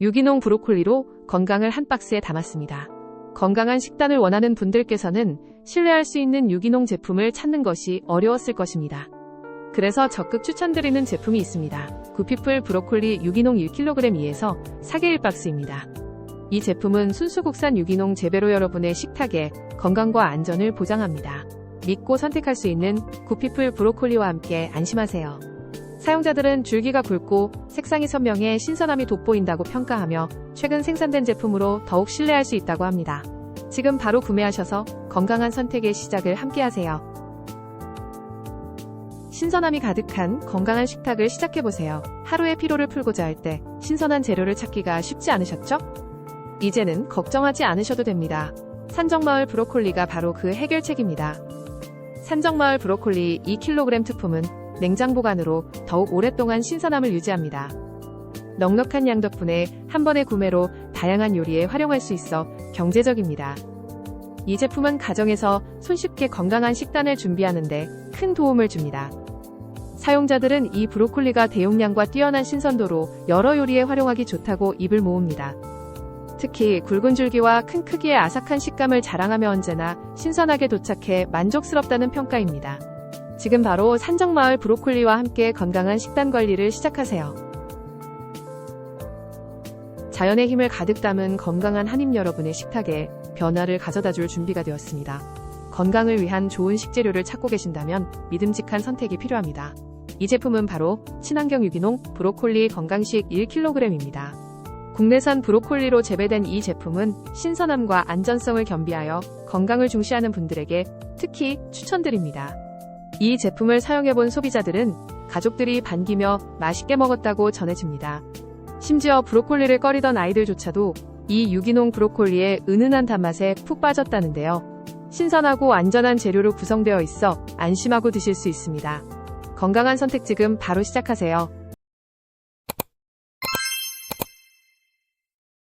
유기농 브로콜리로 건강을 한 박스에 담았습니다. 건강한 식단을 원하는 분들께서는 신뢰할 수 있는 유기농 제품을 찾는 것이 어려웠을 것입니다. 그래서 적극 추천드리는 제품이 있습니다. 구피플 브로콜리 유기농 1kg 2에서 사계 1박스입니다. 이 제품은 순수 국산 유기농 재배로 여러분의 식탁에 건강과 안전을 보장합니다. 믿고 선택할 수 있는 구피플 브로콜리와 함께 안심하세요. 사용자들은 줄기가 굵고 색상이 선명해 신선함이 돋보인다고 평가하며 최근 생산된 제품으로 더욱 신뢰할 수 있다고 합니다. 지금 바로 구매하셔서 건강한 선택의 시작을 함께하세요. 신선함이 가득한 건강한 식탁을 시작해보세요. 하루의 피로를 풀고자 할 때 신선한 재료를 찾기가 쉽지 않으셨죠? 이제는 걱정하지 않으셔도 됩니다. 산정마을 브로콜리가 바로 그 해결책입니다. 산정마을 브로콜리 2kg 투품은 냉장 보관으로 더욱 오랫동안 신선함을 유지합니다. 넉넉한 양 덕분에 한 번의 구매로 다양한 요리에 활용할 수 있어 경제적입니다. 이 제품은 가정에서 손쉽게 건강한 식단을 준비하는데 큰 도움을 줍니다. 사용자들은 이 브로콜리가 대용량과 뛰어난 신선도로 여러 요리에 활용하기 좋다고 입을 모읍니다. 특히 굵은 줄기와 큰 크기의 아삭한 식감을 자랑하며 언제나 신선하게 도착해 만족스럽다는 평가입니다. 지금 바로 산정마을 브로콜리와 함께 건강한 식단 관리를 시작하세요. 자연의 힘을 가득 담은 건강한 한입 여러분의 식탁에 변화를 가져다 줄 준비가 되었습니다. 건강을 위한 좋은 식재료를 찾고 계신다면 믿음직한 선택이 필요합니다. 이 제품은 바로 친환경 유기농 브로콜리 건강식 1kg입니다. 국내산 브로콜리로 재배된 이 제품은 신선함과 안전성을 겸비하여 건강을 중시하는 분들에게 특히 추천드립니다. 이 제품을 사용해본 소비자들은 가족들이 반기며 맛있게 먹었다고 전해집니다. 심지어 브로콜리를 꺼리던 아이들조차도 이 유기농 브로콜리의 은은한 단맛에 푹 빠졌다는데요. 신선하고 안전한 재료로 구성되어 있어 안심하고 드실 수 있습니다. 건강한 선택 지금 바로 시작하세요.